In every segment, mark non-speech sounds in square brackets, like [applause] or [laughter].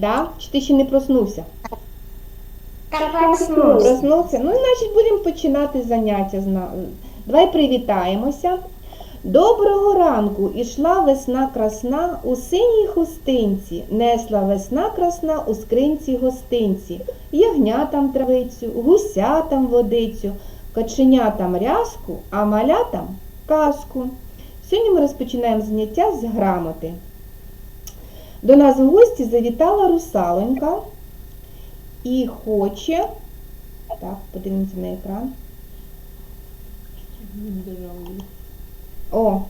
Да? Чи ти ще не проснувся? Так проснувся. Проснувся? Ну, значить, будемо починати заняття. Давай привітаємося. Доброго ранку ішла весна красна у синій хустинці, несла весна красна у скринці гостинці, ягнятам травицю, гусятам водицю, каченятам рязку, а малятам казку. Сьогодні ми розпочинаємо заняття з грамоти. До нас в гості завітала русалонька і хоче. Так, подивимося на екран. О,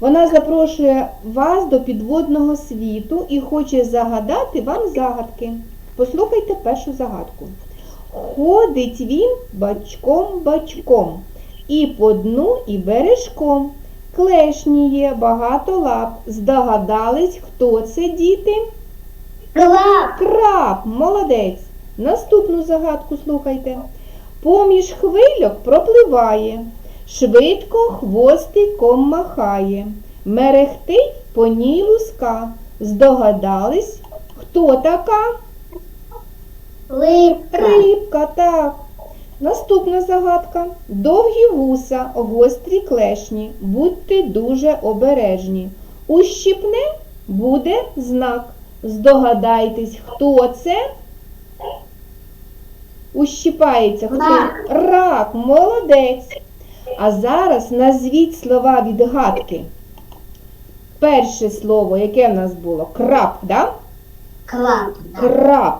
вона запрошує вас до підводного світу і хоче загадати вам загадки. Послухайте першу загадку. Ходить він бачком-бачком, і по дну, і бережком. Клешні є, багато лап. Здогадались, хто це діти? Клап. Краб, молодець. Наступну загадку слухайте. Поміж хвильок пропливає, швидко хвостиком махає, мерехтить по ній луска. Здогадались, хто така? Липка. Рибка, так. Наступна загадка. Довгі вуса, гострі клешні. Будьте дуже обережні. Ущипне буде знак. Здогадайтесь, хто це? Ущипається. Хто? Рак. Рак, молодець. А зараз назвіть слова відгадки. Перше слово, яке в нас було? Краб, да? Да. Краб.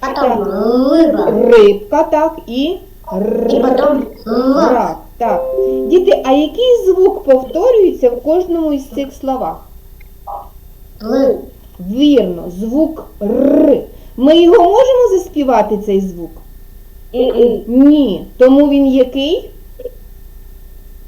Потом рыба. Рибка, так, і р- И потом лап. рак. Так. Діти, а який звук повторюється в кожному із цих словах? Л. Вірно, звук Р. Ми його можемо заспівати, цей звук? Ні. Тому він який?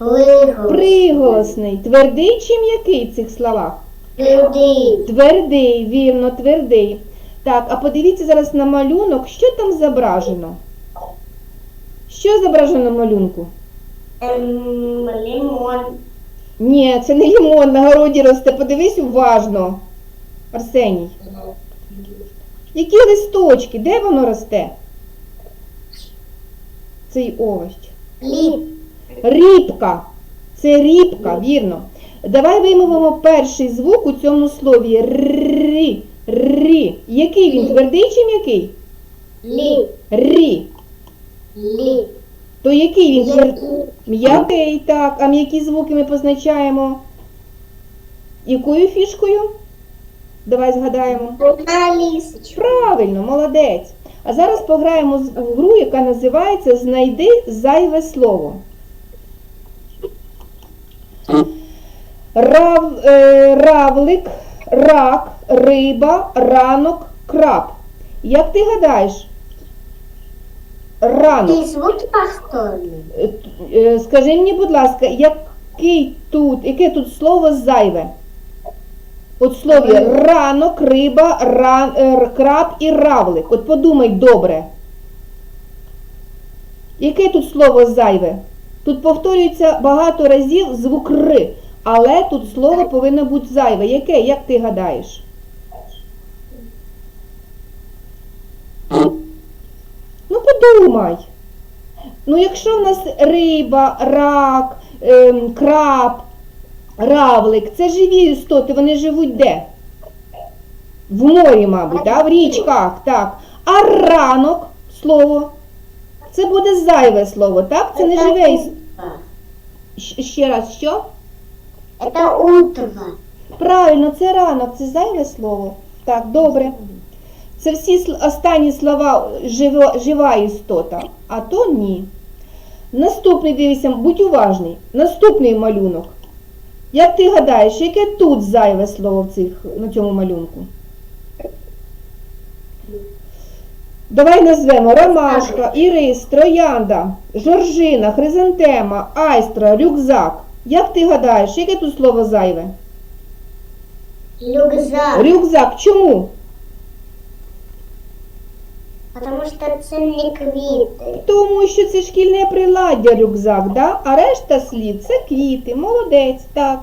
Лыгу. Приголосний. Твердий чи м'який в цих словах? Люди. Твердий, вірно, твердий. Так, а подивіться зараз на малюнок, що там зображено? Що зображено на малюнку? Эм, лимон. Ні, це не лимон, на городі росте. Подивись уважно. Арсеній. Які листочки? Де воно росте? Цей овощ. Лип. Рібка. Це рібка, вірно. Давай вимовимо перший звук у цьому слові. Рі. Який він? Твердий чи м'який? Лип. Рі. То який він? Твер- М'який, так. А м'які звуки ми позначаємо якою фішкою? Давай згадаємо. На. Правильно, молодець. А зараз пограємо в гру, яка називається Знайди зайве слово. Рав, е, равлик, рак, риба, ранок, краб. Як ти гадаєш? Ранок. И звуки повторные. Е, е, Скажи мені, будь ласка, який тут, яке тут слово зайве? От слові ранок, риба, ран, е, р- краб і равлик. От подумай добре. Яке тут слово зайве? Тут повторюється багато разів звук р, але тут слово повинно бути зайве. Яке? Як ти гадаєш? Ну подумай. Ну, якщо в нас риба, рак, ем, краб, равлик, це живі істоти, вони живуть де? В морі, мабуть, да? в річках, так. А ранок слово. Це буде зайве слово, так? Це не живе іс- Ще раз, що? Это утро. Правильно, це ранок, це зайве слово. Так, добре. Це всі останні слова живо, жива істота, а то ні. Наступний дивися, будь уважний. Наступний малюнок. Як ти гадаєш, яке тут зайве слово в цих, на цьому малюнку? Давай назвемо Ромашка, Ірис, Троянда, Жоржина, Хризантема, Айстра, Рюкзак. Як ти гадаєш, яке тут слово зайве? Рюкзак. Рюкзак. Чому? Потому что это не квиты. Тому що це шкільне приладдя рюкзак, да? а решта слів це квіти, молодець, так.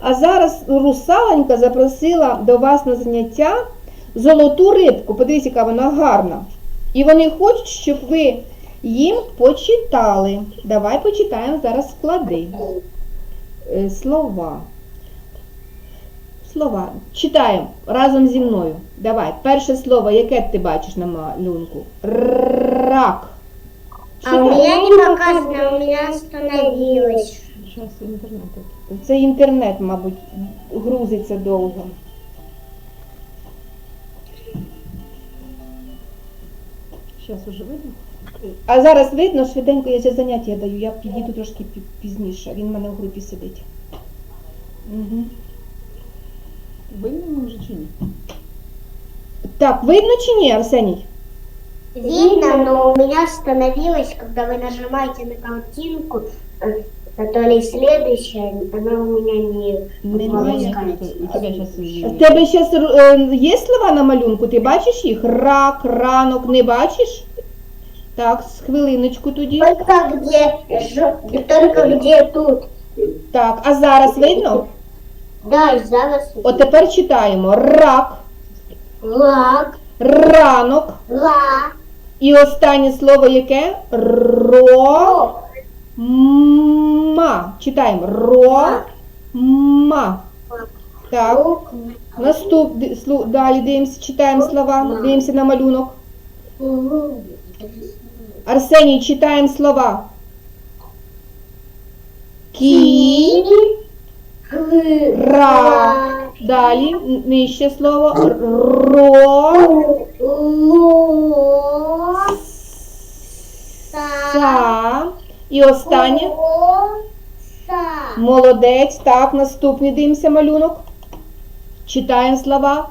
А зараз русалонька запросила до вас на заняття золоту рибку. Подивіться, яка вона гарна. І вони хочуть, щоб ви їм почитали. Давай почитаємо зараз склади. Е, Слова. Слова. Читаємо разом зі мною. Давай. Перше слово, яке ти бачиш на малюнку? Рак. А у меня не показано, у меня остановилось. Це інтернет, мабуть, грузиться довго. Сейчас уже видно? А зараз видно, швиденько я ще заняття даю, я підійду трошки пізніше. Він в мене в групі сидить. Угу. Видно вже чи ні? Так, видно чи ні, Арсеній? Видно, но у меня остановилось, когда вы нажимаете на картинку, э, которая следующая, она у меня не Немає. запускается. У тебя сейчас В тебе зараз є слова на малюнку? Ти бачиш їх? Рак, ранок, не бачиш? Так, з хвилиночку тоді. Только где, ж- только где тут. Так, а зараз видно? Да, зараз. От тепер читаємо рак, Лак, ранок. ла, І останнє слово яке? Ро. Ма. Читаємо. Ро. Ма. Так. Наступ, слу- далі дивимося, читаємо слова, дивимося на малюнок. Арсеній, читаємо слова. Кі. Ра. Далі нижче слово. Ро. Ло, са. І останнє. Молодець. Так, наступний дивимося малюнок. Читаємо слова.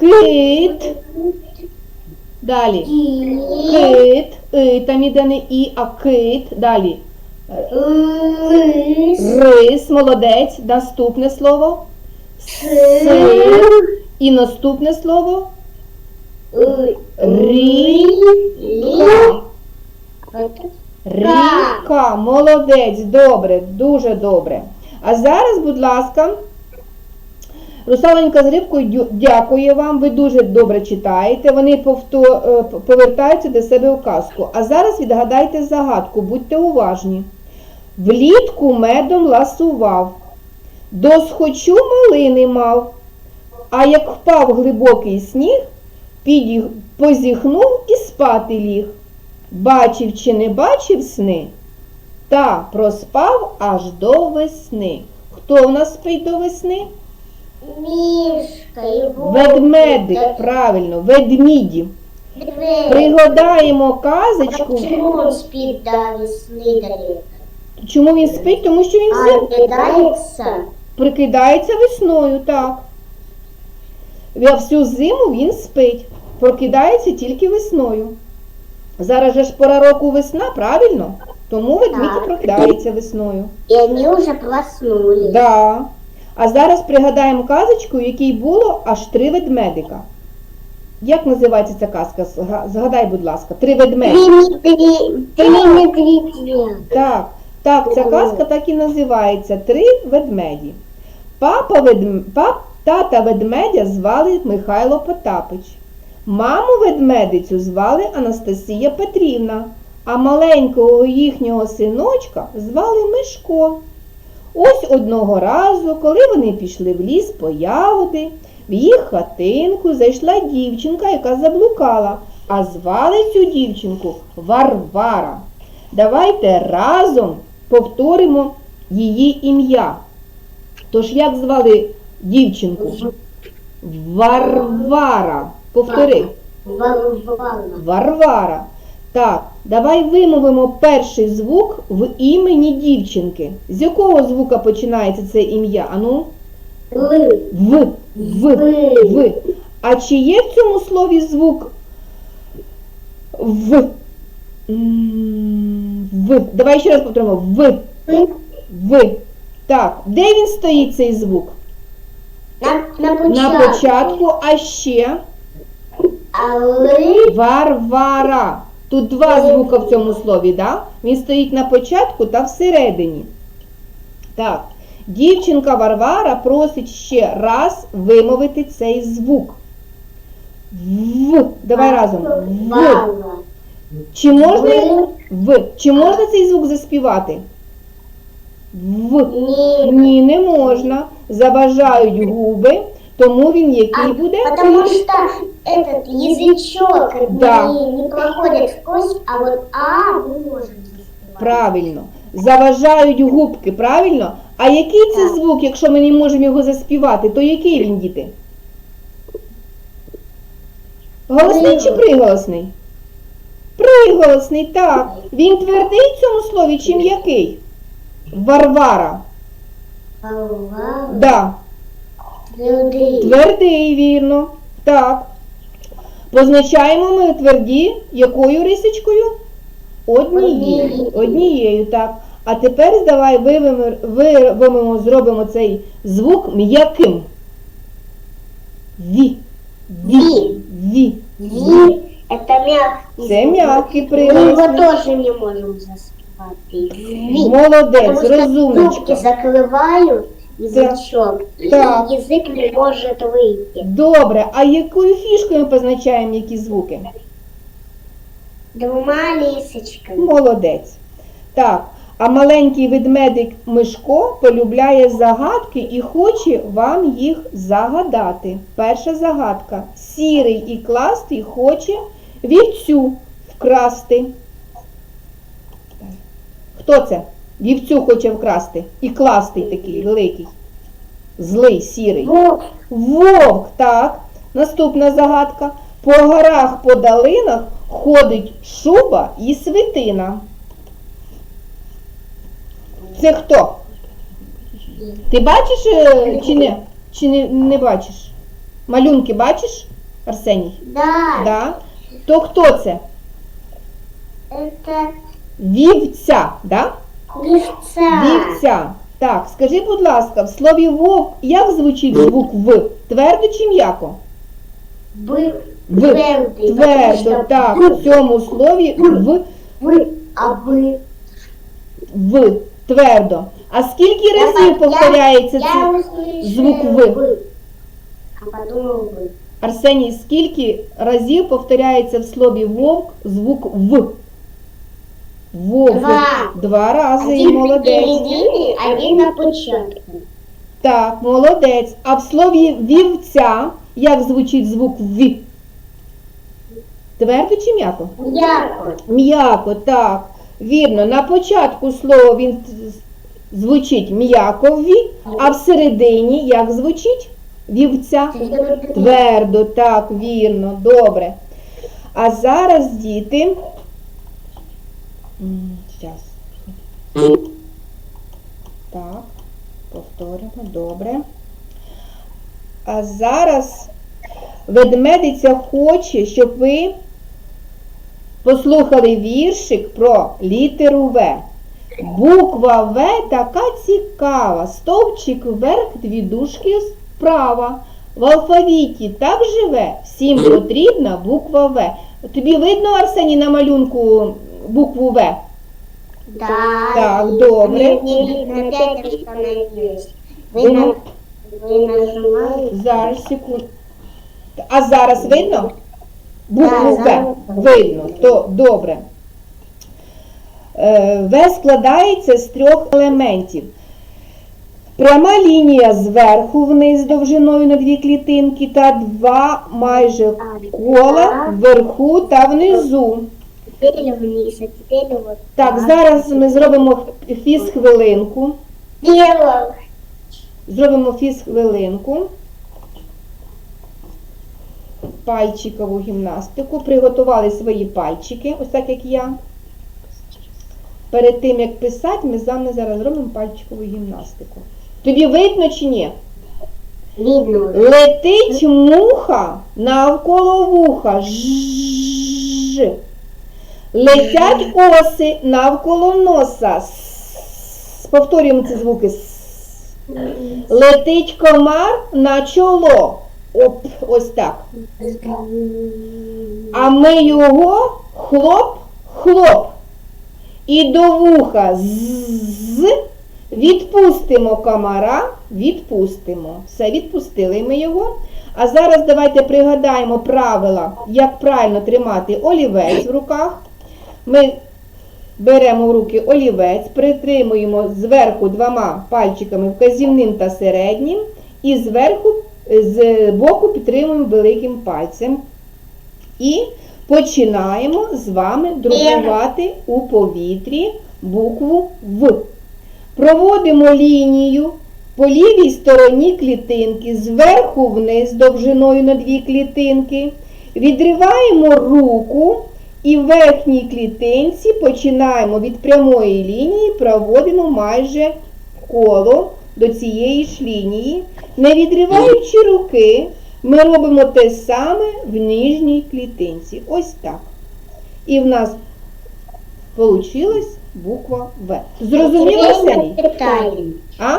Кит. Далі. Кит. І, там іде не і, а кит. Далі. Лис, Рис, молодець. Наступне слово. Сир. І наступне слово. Рі. Ріка. Молодець. Добре, дуже добре. А зараз, будь ласка, Русаленька з рибкою дякує вам. Ви дуже добре читаєте. Вони е, повертаються до себе у казку. А зараз відгадайте загадку, будьте уважні. Влітку медом ласував, досхочу малини мав, а як впав глибокий сніг, підіг, позіхнув і спати ліг. Бачив чи не бачив сни, та проспав аж до весни. Хто в нас спить до весни? Мішка, його. Ведмедик, правильно, ведміді. Пригадаємо казочку. Почему он спит до весны до лета? Чому він спить? Тому що він А взим кидается? прикидається весною, так. А Всю зиму він спить, прокидається тільки весною. Зараз же ж пора року весна, правильно? Тому ведмідь і Так. прокидається весною. И они уже проснулись. Да. А зараз пригадаємо казочку, в якій було аж три ведмедика. Як називається ця казка? Згадай, будь ласка, три ведмедика. Три медведя. Так, так, ця казка так і називається Три ведмеді. Папа ведм... Пап... Тата ведмедя звали Михайло Потапич. Маму ведмедицю звали Анастасія Петрівна, а маленького їхнього синочка звали Мишко. Ось одного разу, коли вони пішли в ліс по ягоди, в їх хатинку зайшла дівчинка, яка заблукала, а звали цю дівчинку Варвара. Давайте разом повторимо її ім'я. Тож як звали дівчинку? Варвара. Повтори. Варвара. Варвара. Так, давай вимовимо перший звук в імені дівчинки. З якого звука починається це ім'я? Ану? Ли. В. В. В. А чи є в цьому слові звук в? В. Давай ще раз повторимо. В. В. Так, де він стоїть цей звук? На, на початку. На початку, а ще А ли. Варвара. Тут два звука в цьому слові, да? Він стоїть на початку та всередині. Так. Дівчинка Варвара просить ще раз вимовити цей звук. В. Давай разом. В. Чи можна, в. Чи можна цей звук заспівати? В. Ні, не можна. Заважають губи, тому він який буде? Потому что этот язычок Да. не, не проходит сквозь, а вот А мы можем заспевать. Правильно. Заважають губки, правильно? А який це Так. звук, якщо ми не можемо його заспівати, то який він, діти? Голосний чи приголосний? Приголосний, так. Він твердий в цьому слові чи м'який? Варвара. Вала. Да. Твердый. Твердий, вірно. Так. Позначаємо ми тверді якою рисочкою? Однією. Однією. Однією, так. А тепер давай вивемо, вивемо, зробимо цей звук м'яким. Ві. Ві. Ві. Ви. Это мягкий. Це м'який Мы его приголосний. тоже не можем заспевать. Ви. Молодець, Потому что зубки розумничка. закрывают язычок, и Так. язык не может выйти. Добре, а якою фішкою ми позначаємо які звуки? Двумя лисочками. Молодець. Так, а маленький ведмедик Мишко полюбляє загадки і хоче вам їх загадати. Перша загадка. Сірий і кластий хоче вівцю вкрасти. Хто це? Вівцю хоче вкрасти. І кластий такий великий. Злий, сірий. Вовк. Вовк, так. Наступна загадка. По горах, по долинах ходить шуба і свитина. Це хто? Ти бачиш е, чи не? Чи не, не бачиш? Малюнки бачиш, Арсеній? Да. Да. То хто це? Это Вівця, да? певца. Вівця. Так, скажи, будь ласка, в слові вовк як звучить звук В? Твердо чи м'яко? Вы. В. Твердий, потому Твердо, що так, ви- в цьому слові в, Вы. А вы. в, твердо. А скільки Я разів по- я- повторяється Я це? услышала звук «вы». вы. А подумал вы. Арсеній, скільки разів повторяється в слові вовк звук В? Вовк. Два. Два рази, Один молодець. посередине, один на початку. Так, молодець. А в слові вівця як звучить звук В? Твердо чи м'яко? Яко. М'яко, так. Вірно, на початку слова він звучить м'яко ві, а всередині як звучить? Вівця. Твердо, так, вірно, добре. А зараз, діти. Зараз. Так, повторимо, добре. А зараз ведмедиця хоче, щоб ви послухали віршик про літеру В. Буква В така цікава. Стовпчик вверх, дві дужки справа. В алфавіті так живе, всім потрібна буква В. Тобі видно, Арсеній, на малюнку букву В? Да. Так, добре. Не видно, опять остановилась. Вы, на... вы нажимаете. Зараз, секунду. А зараз видно? Букву В. Видно, то добре. Е, В складається з трьох елементів. Пряма лінія зверху вниз довжиною на дві клітинки та два майже кола вверху та внизу. Теперь вниз, а теперь вот Так, зараз ми зробимо фіз-хвилинку. Дело. Зробимо фіз-хвилинку. Пальчикову гімнастику. Приготували свої пальчики, ось так як я. Перед тим, як писати, ми з вами зараз зробимо пальчикову гімнастику. Тобі видно чи ні? Видно. Летить муха навколо вуха. Ж. Летять оси навколо носа. Повторюємо ці звуки. Летить комар на чоло. Оп, ось так. А ми його хлоп, хлоп. І до вуха з Відпустимо комара, відпустимо. Все, відпустили ми його. А зараз давайте пригадаємо правила, як правильно тримати олівець в руках. Ми беремо в руки олівець, притримуємо зверху двома пальчиками вказівним та середнім, і зверху е, з боку підтримуємо великим пальцем. І починаємо з вами друкувати у повітрі букву В. Проводимо лінію по лівій стороні клітинки, зверху вниз довжиною на дві клітинки. Відриваємо руку і в верхній клітинці починаємо від прямої лінії, проводимо майже коло до цієї ж лінії. Не відриваючи руки, ми робимо те саме в нижній клітинці. Ось так. І в нас вийшла буква В. Зрозуміло, Арсеній? А?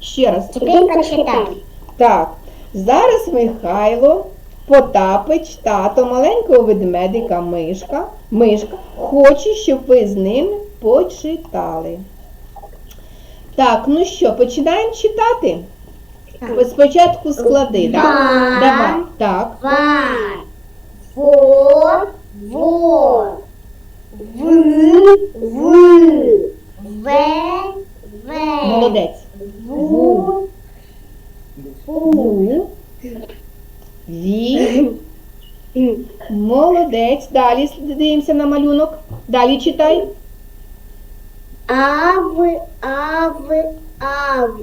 Ще раз. Так, зараз Михайло, Потапич, тато, маленького ведмедика, мишка, мишка, хоче, щоб ви з ними почитали. Так, ну що, починаємо читати? Так. Спочатку склади, так? Два. Давай. Так. Во. Во. В. В. В. В. Молодець. Ву. Ву. Ві. Молодець. Далі дивимося на малюнок. Далі читай. Ав. Ав. Ав.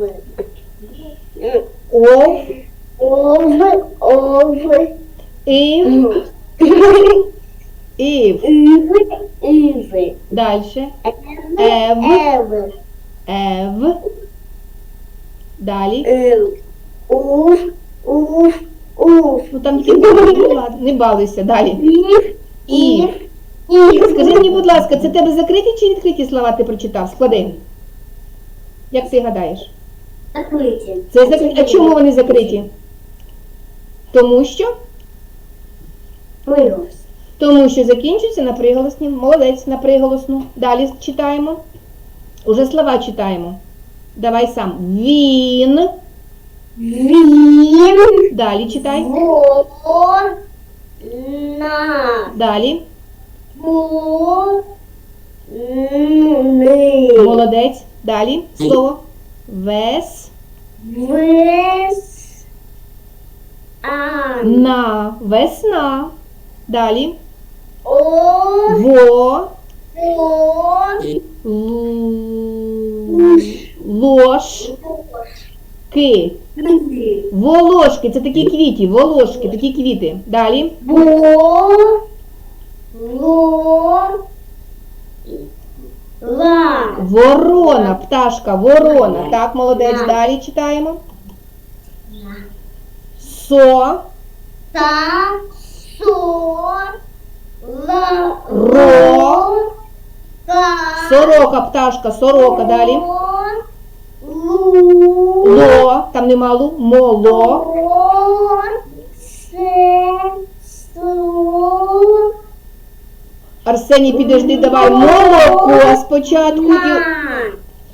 Ов. Ов. Ов. Ів. Ів. Ив. Ив. Дальше. Ев. Ев. Ев. Далі. Ив. Уф. Уф. Ну там ну, [laughs] не балуйся. Далі. Ів. Ів. Скажи мені, будь ласка, це тебе закриті чи відкриті слова ти прочитав? Склади. Як ти гадаєш? Закрийте. Це закриті. А чому вони закриті? Тому що? Вирос. Тому що закінчується на приголосні. Молодець на приголосну. Далі читаємо. Уже слова читаємо. Давай сам. Він. Він. Далі читай. Во. На. Далі. Во. Ни. Молодець. Далі. Слово. Вес. Вес. А. На. Весна. Далі. О. Во. О. Л- Ложки. Волошки. Це такі квіти. Волошки. Такі квіти. Далі. Бо. Ло. Ла. Ворона. Пташка. Ворона. Так, молодець. Далі читаємо. Со. Та. Со. Ла. Ро. Ка. Сорока. Пташка. Сорока. Далі. Там нема лу. Моло. Арсеній, підожди, давай. Молоко спочатку. І...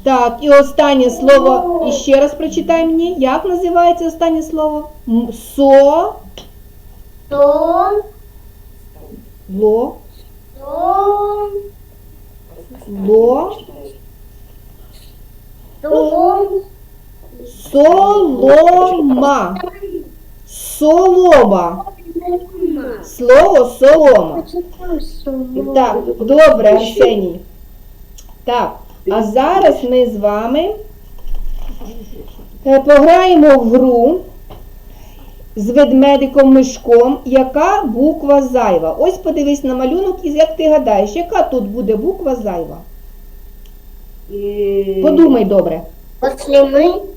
Так, і останнє слово. І ще раз прочитай мені. Як називається останнє слово? Со. То. Ло. То. Ло. Солома. Солома. Слово солома. Так, добре, Арсеній. Так, а зараз ми з вами е, пограємо в гру з ведмедиком мишком, яка буква зайва. Ось подивись на малюнок і як ти гадаєш, яка тут буде буква зайва? Подумай добре. После мы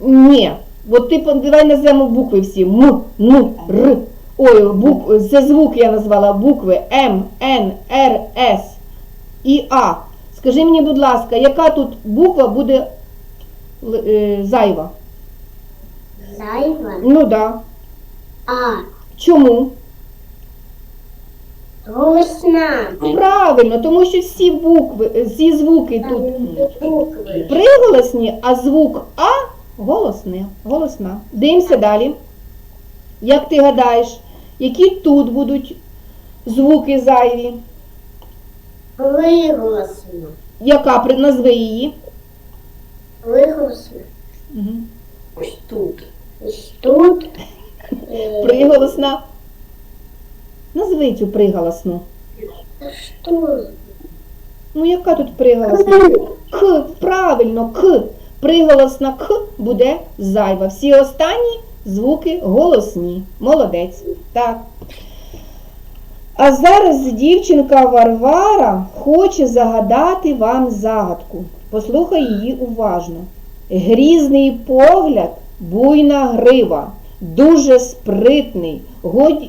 Ні. От ти давай назвемо букви всі. М, Н, Р. Ой, бук, це звук я назвала букви М, Н, Р, С і А. Скажи мені, будь ласка, яка тут буква буде е, зайва? Зайва. Ну да. А. Чому? Голосна. Правильно, тому що всі букви, всі звуки тут приголосні, а звук А голосне, голосна. Дивимося далі. Як ти гадаєш, які тут будуть звуки зайві? Виголосно. Яка назви її? Виголосно. Мгм. Ось тут. Ось тут. [laughs] Приголосна. Назви цю приголосну. Що? Ну, яка тут приголосна? К, правильно, К. Приголосна К буде зайва. Всі останні звуки голосні. Молодець. Так. А зараз дівчинка Варвара хоче загадати вам загадку. Послухай її уважно. Грізний погляд, буйна грива, дуже спритний,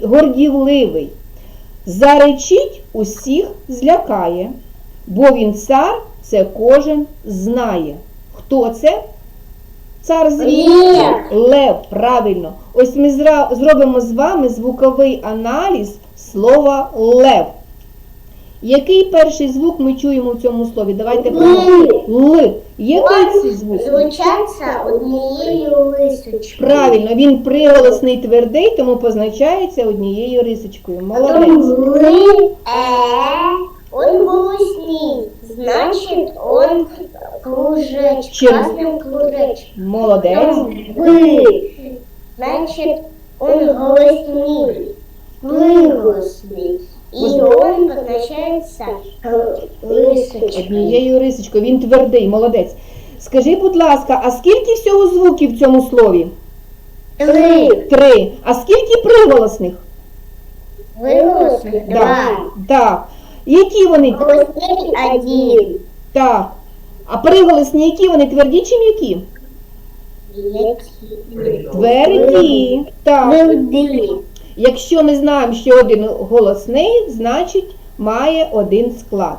гордівливий. Заречить усіх злякає, бо він цар, це кожен знає. Хто це? Цар звір? Лев. Правильно. Ось ми зробимо з вами звуковий аналіз слова лев. Який перший звук ми чуємо в цьому слові? Давайте подумаємо. Л. Який це звук? Звучаться однією лисочкою. Правильно, він приголосний твердий, тому позначається однією рисочкою. Молодець. Э, он голосней, значит, он кружечек, Чем? красным кружечком. Молодець. Вы, значит, он голосней, выголосный. И он позначается лысочкой. Однією рисочкою. Він твердий, молодець. Скажи, будь ласка, а скільки всього звуків в цьому слові? Три. Три. А скільки приголосних? Выголосный, два. Так. Які вони? Голосней один. Так. А приголосні які вони тверді чи м'які? Тверді. Так. Твердый. Якщо ми знаємо, що один голосний, значить має один склад.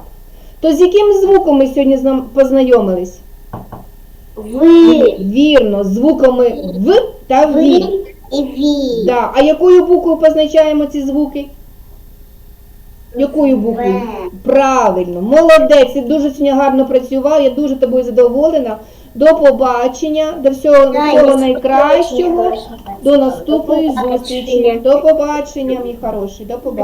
То з яким звуком ми сьогодні з ним познайомились? Вы. Вірно, з звуками В та Вы Ві. и ви. Да. А якою буквою позначаємо ці звуки? Якою буквою? Правильно, молодець, ти дуже сьогодні гарно працював, я дуже тобою задоволена. До побачення, до всього всього найкращого, до наступної зустрічі. До побачення, мій хороший, до побачення.